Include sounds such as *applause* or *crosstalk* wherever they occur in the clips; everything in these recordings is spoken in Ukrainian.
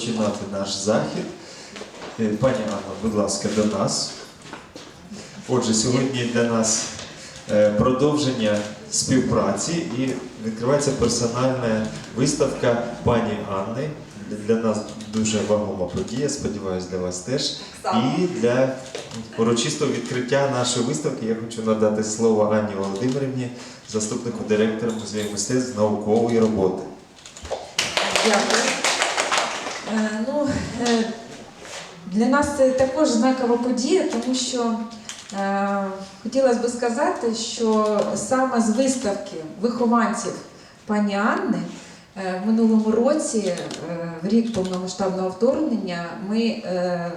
починати наш захід. Е, Пані Анно, будь ласка, до нас. Отже, сьогодні для нас е, продовження співпраці і відкривається персональна виставка пані Анни. Для нас дуже вагома подія, сподіваюся, для вас теж. І для урочистого відкриття нашої виставки я хочу надати слово Анні Володимирівні, заступнику директора музею мистецтв наукової роботи. Дякую. Е, Ну, е, для нас це також знакова подія, тому що е, хотілося б сказати, що саме з виставки вихованців пані Анни в минулому році, в рік повномасштабного вторгнення, ми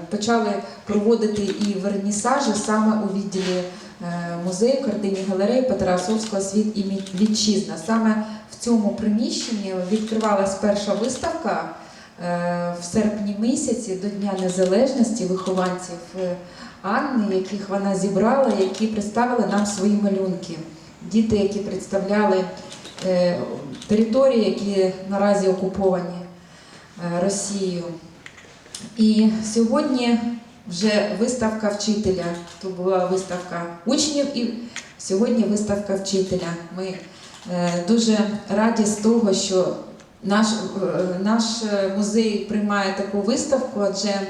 почали проводити і вернісажі саме у відділі музею картині галереї Петра Осовського світ і вітчизна. Саме в цьому приміщенні відкривалась перша виставка в серпні місяці до Дня Незалежності вихованців е, Анни, яких вона зібрала, які представили нам свої малюнки. Діти, які представляли е, території, які наразі окуповані е, Росією. І сьогодні вже виставка вчителя. То була виставка учнів і сьогодні виставка вчителя. Ми е, дуже раді з того, що наш, е, наш е, музей приймає таку виставку, адже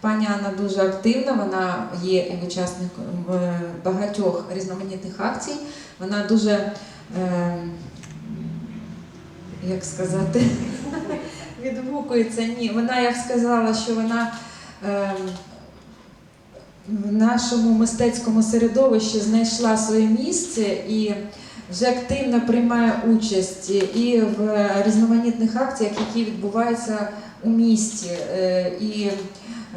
пані Анна дуже активна, вона є учасником е, багатьох різноманітних акцій. Вона дуже, е, як сказати, *laughs* відгукується. Ні, вона як сказала, що вона. е, в нашому мистецькому середовищі знайшла своє місце і вже активно приймає участь і в різноманітних акціях, які відбуваються у місті, Е, і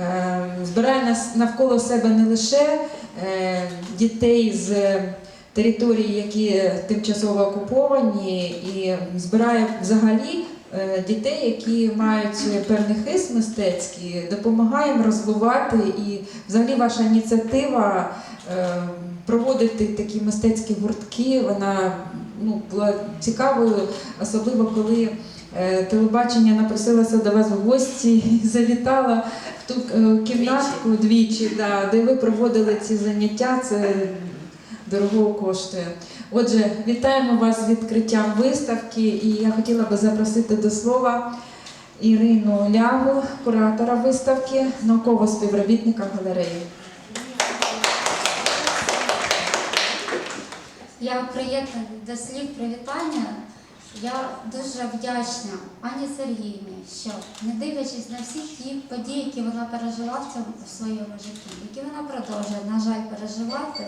е, збирає нас навколо себе не лише е, дітей з територій, які тимчасово окуповані, і збирає взагалі дітей, які мають певний хист мистецький, допомагає їм розвивати. І взагалі ваша ініціатива проводити такі мистецькі гуртки, вона ну, була цікавою, особливо коли е, телебачення напросилося до вас в гості і *laughs* завітала в ту е, кімнатку двічі, да, де ви проводили ці заняття. Це дорого коштує. Отже, вітаємо вас з відкриттям виставки, і я хотіла би запросити до слова Ірину Лягу, куратора виставки, наукового співробітника галереї. Я приєднана до слів привітання. Я дуже вдячна Ані Сергіївні, що не дивлячись на всі ті події, які вона пережила в цьому в своєму житті, які вона продовжує, на жаль, переживати,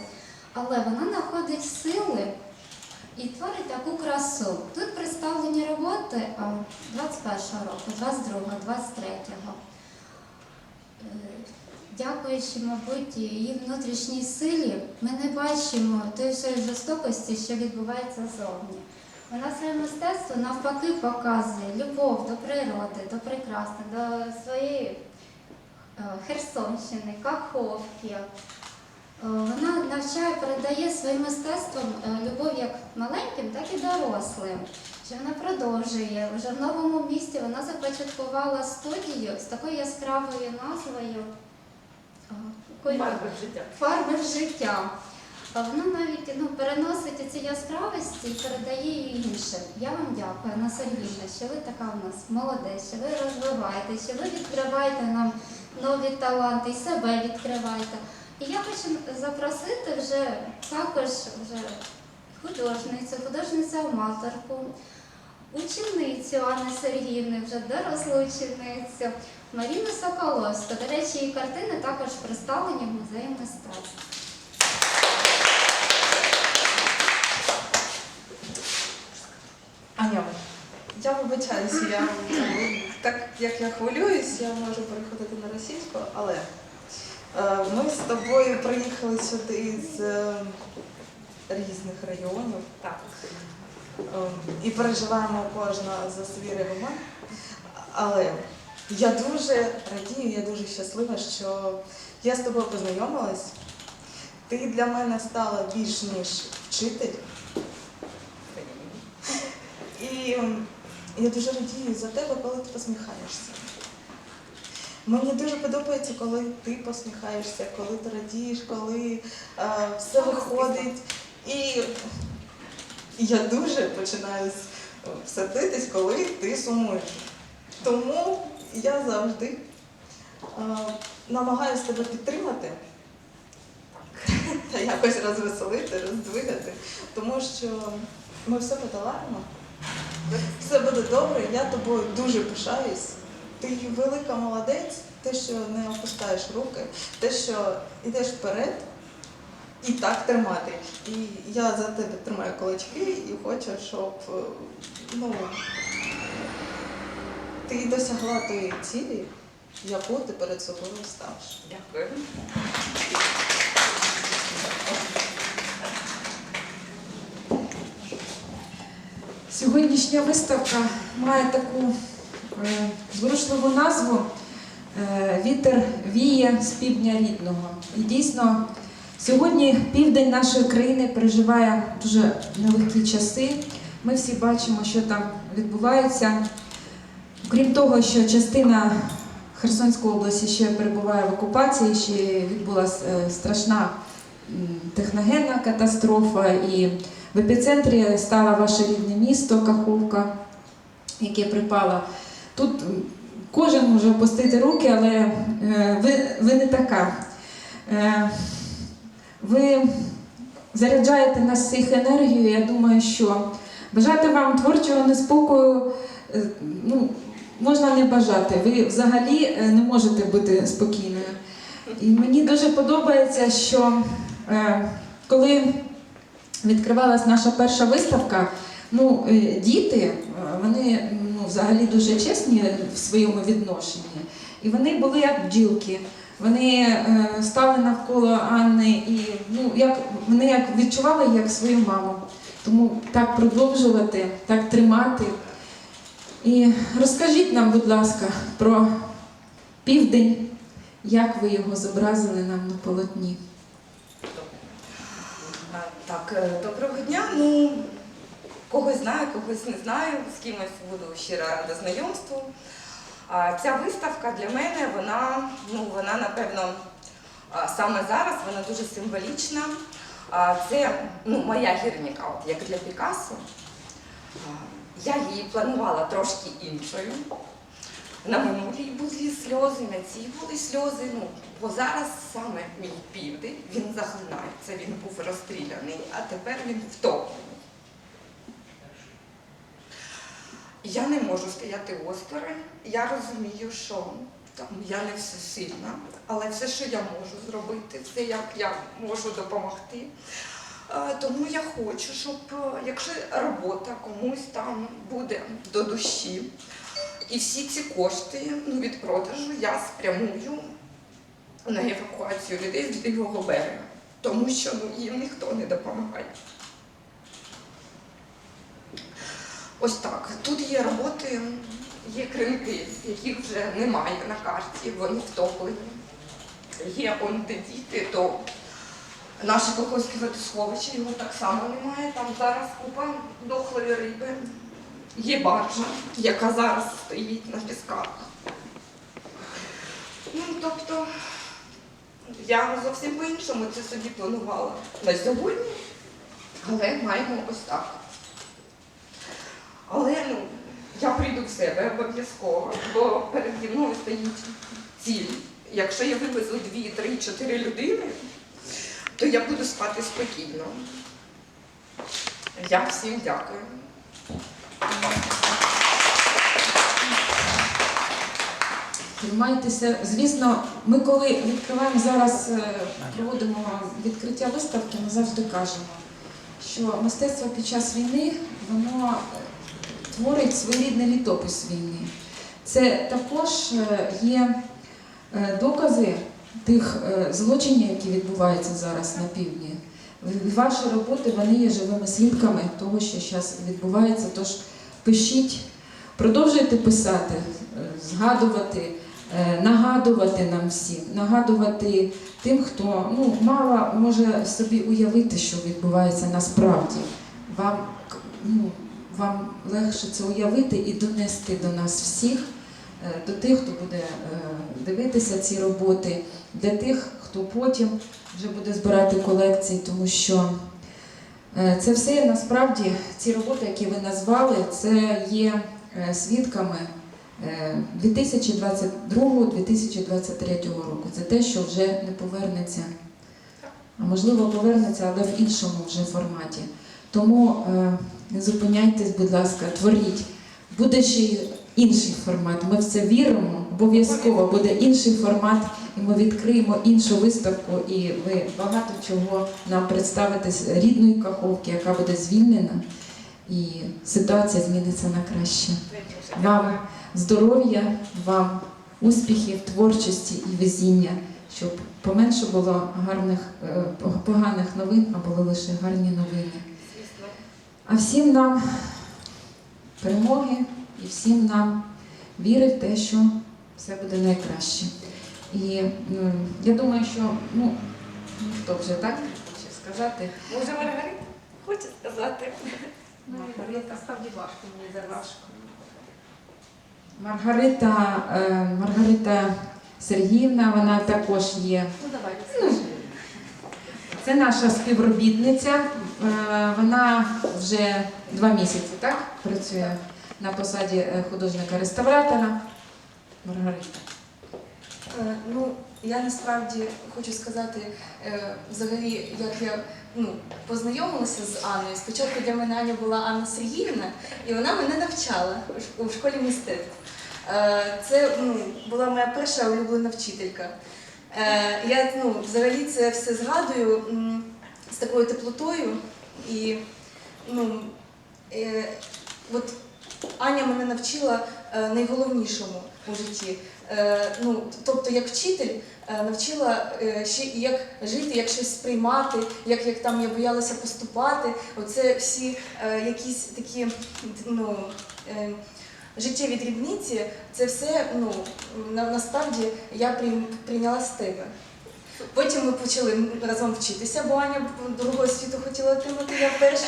але вона знаходить сили і творить таку красу. Тут представлені роботи 21-го року, 22-го, 23-го. Дякуючи, мабуть, її внутрішній силі, ми не бачимо тої жорстокості, що відбувається зовні. Вона своє мистецтво навпаки показує любов до природи, до прекрасного, до своєї е, Херсонщини, Каховки. Е, Вона навчає, передає своїм мистецтвом е, любов як маленьким, так і дорослим. Що вона продовжує вже в новому місті. Вона започаткувала студію з такою яскравою назвою. Е, якою- Фарби життя. А Вона навіть ну, переносить ці яскравості і передає її іншим. Я вам дякую, Анна Сергійовна, що ви така у нас молодець, що ви розвиваєте, що ви відкриваєте нам нові таланти і себе відкриваєте. І я хочу запросити вже також вже художницю, художницю-аматорку, ученицю Анни Сергіївни, вже дорослу ученицю Маріну Соколовську. До речі, її картини також представлені в музеї мистецтв. Аня, я вибачаюся, я так як я хвилююсь, я можу переходити на російську, але е, ми з тобою приїхали сюди з е, різних районів. Так. Е, і переживаємо кожна за свій регіон. Але я дуже радію, я дуже щаслива, що я з тобою познайомилась. Ти для мене стала більш ніж вчитель. І я дуже радію за тебе, коли ти посміхаєшся. Мені дуже подобається, коли ти посміхаєшся, коли ти радієш, коли е, все виходить. І я дуже починаю с- сердитись, коли ти сумуєш. Тому я завжди намагаюся тебе підтримати та якось розвеселити, роздвигати, тому що ми все подолаємо. Все буде добре, я тобою дуже пишаюсь. Ти велика молодець, те, що не опускаєш руки, те, що йдеш вперед і так тримати. І я за тебе тримаю кулачки і хочу, щоб е, ну, ти досягла тої цілі, яку ти перед собою ставиш. Дякую. Сьогоднішня виставка має таку е, зворушливу назву е, Вітер віє з півдня рідного. І дійсно, сьогодні південь нашої країни переживає дуже нелегкі часи. Ми всі бачимо, що там відбувається. Крім того, що частина Херсонської області ще перебуває в окупації, ще відбулася е, страшна техногенна катастрофа. І в епіцентрі стало ваше рідне місто Каховка, яке припало. Тут кожен може опустити руки, але е, ви, ви не така. Ви заряджаєте нас всіх енергією. Я думаю, що бажати вам творчого неспокою е, ну, можна не бажати. Ви взагалі е, не можете бути спокійною. І мені дуже подобається, що е, коли відкривалась наша перша виставка, ну, діти, вони ну, взагалі дуже чесні в своєму відношенні. І вони були як бджілки. Вони е, стали навколо Анни і ну, як, вони як відчували як свою маму. Тому так продовжувати, так тримати. І розкажіть нам, будь ласка, про південь, як ви його зобразили нам на полотні. Так, е, доброго дня. Ну, когось знаю, когось не знаю, з кимось буду щиро рада знайомству. Ця виставка для мене, вона, ну, вона напевно, саме зараз вона дуже символічна. Це ну, моя гірніка, от, як для Пікассо. Я її планувала трошки іншою. На минулій були сльози, на цій були сльози. Ну, бо зараз саме мій південь, він захлинається, він був розстріляний, а тепер він втоплений. Я не можу стояти осторонь. Я розумію, що там, я не всесильна, але все, що я можу зробити, все, як я можу допомогти. Е, Тому я хочу, щоб е, якщо робота комусь там буде до душі, і всі ці кошти ну, від продажу я спрямую на евакуацію людей з лівого берега, тому що ну, їм ніхто не допомагає. Ось так. Тут є роботи, є кринки, яких вже немає на карті, вони втоплені. Є он де діти, то наше Коховське водосховище, його так само немає. Там зараз купа дохлої риби. Є баржа, яка зараз стоїть на пісках. Ну, тобто, я зовсім по-іншому це собі планувала на сьогодні, але маємо ось так. Але ну, я прийду в себе обов'язково, бо переді мною стоїть ціль. Якщо я вивезу дві, три, чотири людини, то я буду спати спокійно. Я всім дякую. Тримайтеся. Звісно, ми коли відкриваємо зараз, е, проводимо відкриття виставки, ми завжди кажемо, що мистецтво під час війни воно е, творить своєрідний літопис війни. Це також е, є е, докази тих е, злочинів, які відбуваються зараз на півдні. Ваші роботи вони є живими свідками того, що зараз відбувається. Тож пишіть, продовжуйте писати, згадувати, нагадувати нам всім, нагадувати тим, хто ну, мало може собі уявити, що відбувається насправді. Вам, ну, вам легше це уявити і донести до нас всіх, е, до тих, хто буде е, дивитися ці роботи, для тих, хто потім вже буде збирати колекції, тому що е, це все насправді ці роботи, які ви назвали, це є свідками е, 2022-2023 року. Це те, що вже не повернеться, а можливо повернеться, але в іншому вже форматі. Тому не зупиняйтесь, будь ласка, творіть. Буде ще інший формат. Ми в це віримо. Обов'язково буде інший формат, і ми відкриємо іншу виставку, і ви багато чого нам представите з рідної каховки, яка буде звільнена, і ситуація зміниться на краще. Вам здоров'я, вам успіхів, творчості і везіння, щоб поменше було гарних е, поганих новин, а були лише гарні новини. А всім нам перемоги і всім нам віри в те, що все буде найкраще. І ну, я думаю, що ну, хто вже так хоче сказати. Може, Маргарита хоче сказати? Маргарита. Насправді важко, мені зараз важко. Маргарита, е, Маргарита Сергіївна, вона також є. Ну давайте. Це наша співробітниця. Е, Вона вже два місяці так працює на посаді е, художника-реставратора. Маргарита. Е, Ну, я насправді хочу сказати, взагалі, як я ну, познайомилася з Анною. Спочатку для мене Аня була Анна Сергіївна, і вона мене навчала у школі мистецтв. Це ну, була моя перша улюблена вчителька. Е, Я ну, взагалі це все згадую з такою теплотою. І ну, е, от Аня мене навчила е, найголовнішому у житті. Ну, тобто, як вчитель навчила ще як жити, як щось сприймати, як, як там я боялася поступати. Оце всі якісь такі ну, життєві дрібниці, це все ну, на, насправді я прийняла з тебе. Потім ми почали разом вчитися, бо Аня другого світу хотіла отримати, я першу.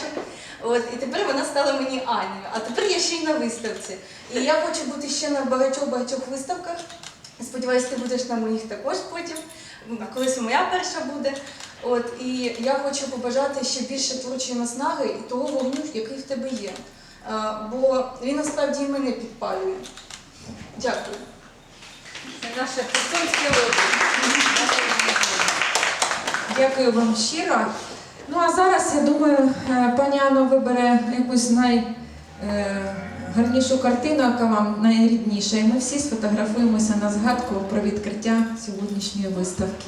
От, і тепер вона стала мені Анею. А тепер я ще й на виставці. І я хочу бути ще на багатьох-багатьох виставках. Сподіваюсь, ти будеш на моїх також потім. Колись моя перша буде. От, і я хочу побажати ще більше творчої наснаги і того вогню, який в тебе є. А, бо він насправді і мене підпалює. Дякую. Це наше херсонське лобі. Дякую вам щиро. Ну а зараз я думаю, е, пані Анна вибере якусь найгарнішу картину, яка вам найрідніша. І ми всі сфотографуємося на згадку про відкриття сьогоднішньої виставки.